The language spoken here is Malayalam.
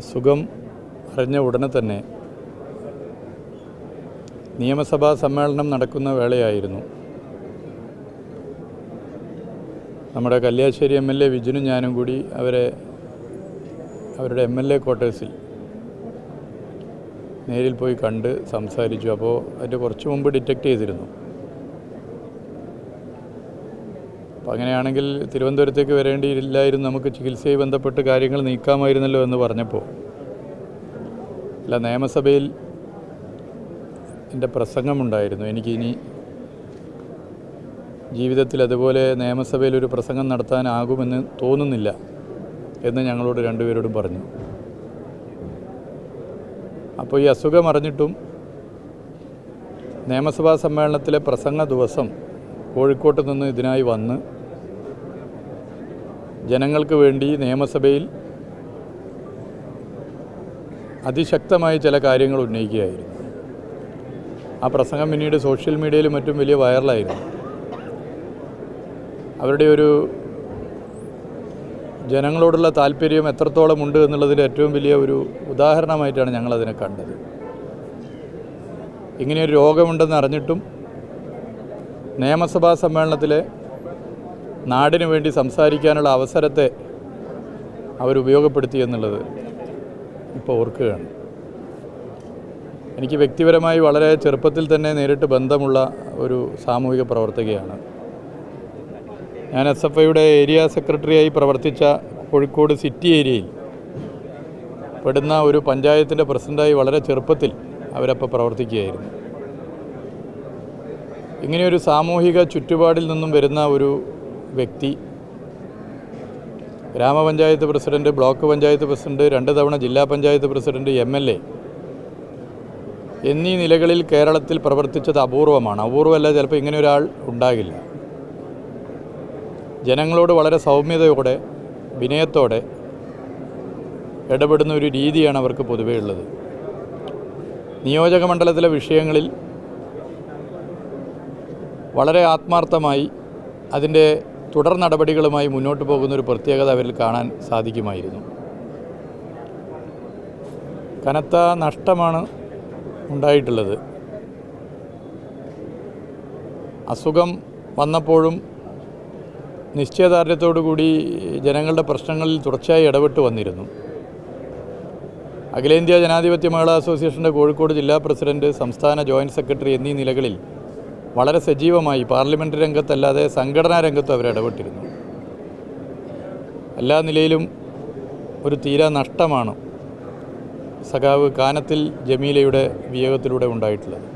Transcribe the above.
അസുഖം അറിഞ്ഞ ഉടനെ തന്നെ നിയമസഭാ സമ്മേളനം നടക്കുന്ന വേളയായിരുന്നു. നമ്മുടെ കല്യാശ്ശേരി എം എൽ എ വിജുനും ഞാനും കൂടി അവരെ അവരുടെ എം എൽ എ ക്വാർട്ടേഴ്സിൽ നേരിൽ പോയി കണ്ട് സംസാരിച്ചു. അപ്പോൾ അതിന്റെ കുറച്ച് മുമ്പ് ഡിറ്റക്റ്റ് ചെയ്തിരുന്നു. അപ്പോൾ അങ്ങനെയാണെങ്കിൽ തിരുവനന്തപുരത്തേക്ക് വരേണ്ടിയില്ലായിരുന്നു നമുക്ക് ചികിത്സയുമായി ബന്ധപ്പെട്ട് കാര്യങ്ങൾ നീക്കാമായിരുന്നല്ലോ എന്ന് പറഞ്ഞപ്പോൾ. അല്ല നിയമസഭയിൽ എന്റെ പ്രസംഗമുണ്ടായിരുന്നു. എനിക്കിനി ജീവിതത്തിൽ അതുപോലെ നിയമസഭയിൽ ഒരു പ്രസംഗം നടത്താനാകുമെന്ന് തോന്നുന്നില്ല എന്ന് ഞങ്ങളോട് രണ്ടുപേരോടും പറഞ്ഞു. അപ്പോൾ ഈ അസുഖം അറിഞ്ഞിട്ടും നിയമസഭാ സമ്മേളനത്തിലെ പ്രസംഗ ദിവസം കോഴിക്കോട്ട് നിന്ന് ഇതിനായി വന്ന് ജനങ്ങൾക്ക് വേണ്ടി നിയമസഭയിൽ അതിശക്തമായി ചില കാര്യങ്ങൾ ഉന്നയിക്കുകയായിരുന്നു. ആ പ്രസംഗം പിന്നീട് സോഷ്യൽ മീഡിയയിലും മറ്റും വലിയ വൈറലായിരുന്നു. അവരുടെ ഒരു ജനങ്ങളോടുള്ള താല്പര്യം എത്രത്തോളം ഉണ്ട് എന്നുള്ളതിന്റെ ഏറ്റവും വലിയ ഒരു ഉദാഹരണമായിട്ടാണ് ഞങ്ങളതിനെ കണ്ടത്. ഇങ്ങനെയൊരു രോഗമുണ്ടെന്ന് അറിഞ്ഞിട്ടും നിയമസഭാ സമ്മേളനത്തിൽ നാടിനു വേണ്ടി സംസാരിക്കാനുള്ള അവസരത്തെ അവരുപയോഗപ്പെടുത്തി എന്നുള്ളത് ഇപ്പോൾ ഓർക്കുകയാണ്. എനിക്ക് വ്യക്തിപരമായി വളരെ ചെറുപ്പത്തിൽ തന്നെ നേരിട്ട് ബന്ധമുള്ള ഒരു സാമൂഹിക പ്രവർത്തകയാണ്. ഞാൻ എസ് എഫ് ഐയുടെ ഏരിയ സെക്രട്ടറിയായി പ്രവർത്തിച്ച കോഴിക്കോട് സിറ്റി ഏരിയയിൽ പെടുന്ന ഒരു പഞ്ചായത്തിന്റെ പ്രസിഡന്റായി വളരെ ചെറുപ്പത്തിൽ അവരപ്പോൾ പ്രവർത്തിക്കുകയായിരുന്നു. ഇങ്ങനെയൊരു സാമൂഹിക ചുറ്റുപാടിൽ നിന്നും വരുന്ന ഒരു വ്യക്തി ഗ്രാമപഞ്ചായത്ത് പ്രസിഡന്റ് ബ്ലോക്ക് പഞ്ചായത്ത് പ്രസിഡന്റ് രണ്ട് തവണ ജില്ലാ panchayat president M L A എന്നീ നിലകളിൽ കേരളത്തിൽ പ്രവർത്തിച്ചത് അപൂർവമാണ്. അപൂർവമല്ല ചിലപ്പോൾ ഇങ്ങനെ ഒരാൾ ഉണ്ടാകില്ല. ജനങ്ങളോട് വളരെ സൗമ്യതയോടെ വിനയത്തോടെ ഇടപെടുന്ന ഒരു രീതിയാണ് അവർക്ക് പൊതുവേ ഉള്ളത്. നിയോജക മണ്ഡലത്തിലെ വിഷയങ്ങളിൽ വളരെ ആത്മാർത്ഥമായി അതിന്റെ തുടർ നടപടികളുമായി മുന്നോട്ട് പോകുന്ന ഒരു പ്രത്യേകത അവരിൽ കാണാൻ സാധിക്കുമായിരുന്നു. കനത്ത നഷ്ടമാണ് ഉണ്ടായിട്ടുള്ളത്. അസുഖം വന്നപ്പോഴും നിശ്ചയദാർഢ്യത്തോടു കൂടി ജനങ്ങളുടെ പ്രശ്നങ്ങളിൽ തുടർച്ചയായി ഇടപെട്ട് വന്നിരുന്നു. അഖിലേന്ത്യാ ജനാധിപത്യ മഹിളാ അസോസിയേഷന്റെ കോഴിക്കോട് ജില്ലാ പ്രസിഡന്റ് സംസ്ഥാന ജോയിന്റ് സെക്രട്ടറി എന്നീ നിലകളിൽ വളരെ സജീവമായി പാർലമെന്റ് രംഗത്തല്ലാതെ സംഘടനാ രംഗത്തും അവർ ഇടപെട്ടിരുന്നു. എല്ലാ നിലയിലും ഒരു തീരാ നഷ്ടമാണ് സഖാവ് കാനത്തിൽ ജമീലയുടെ വിയോഗത്തിലൂടെ ഉണ്ടായിട്ടുള്ളത്.